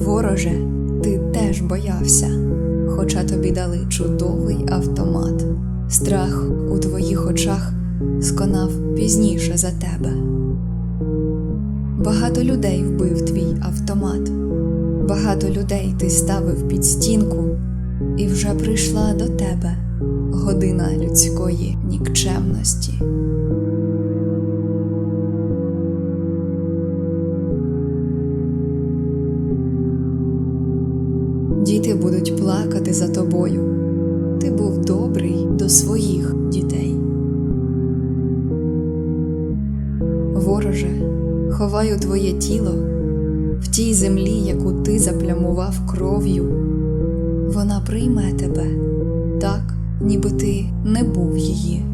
Вороже, ти теж боявся, хоча тобі дали чудовий автомат. Страх у твоїх очах сконав пізніше за тебе. Багато людей вбив твій автомат, багато людей ти ставив під стінку, і вже прийшла до тебе година людської нікчемності. Діти будуть плакати за тобою. Ти був добрий до своїх дітей. Вороже, ховаю твоє тіло в тій землі, яку ти заплямував кров'ю. Вона прийме тебе так, ніби ти не був її.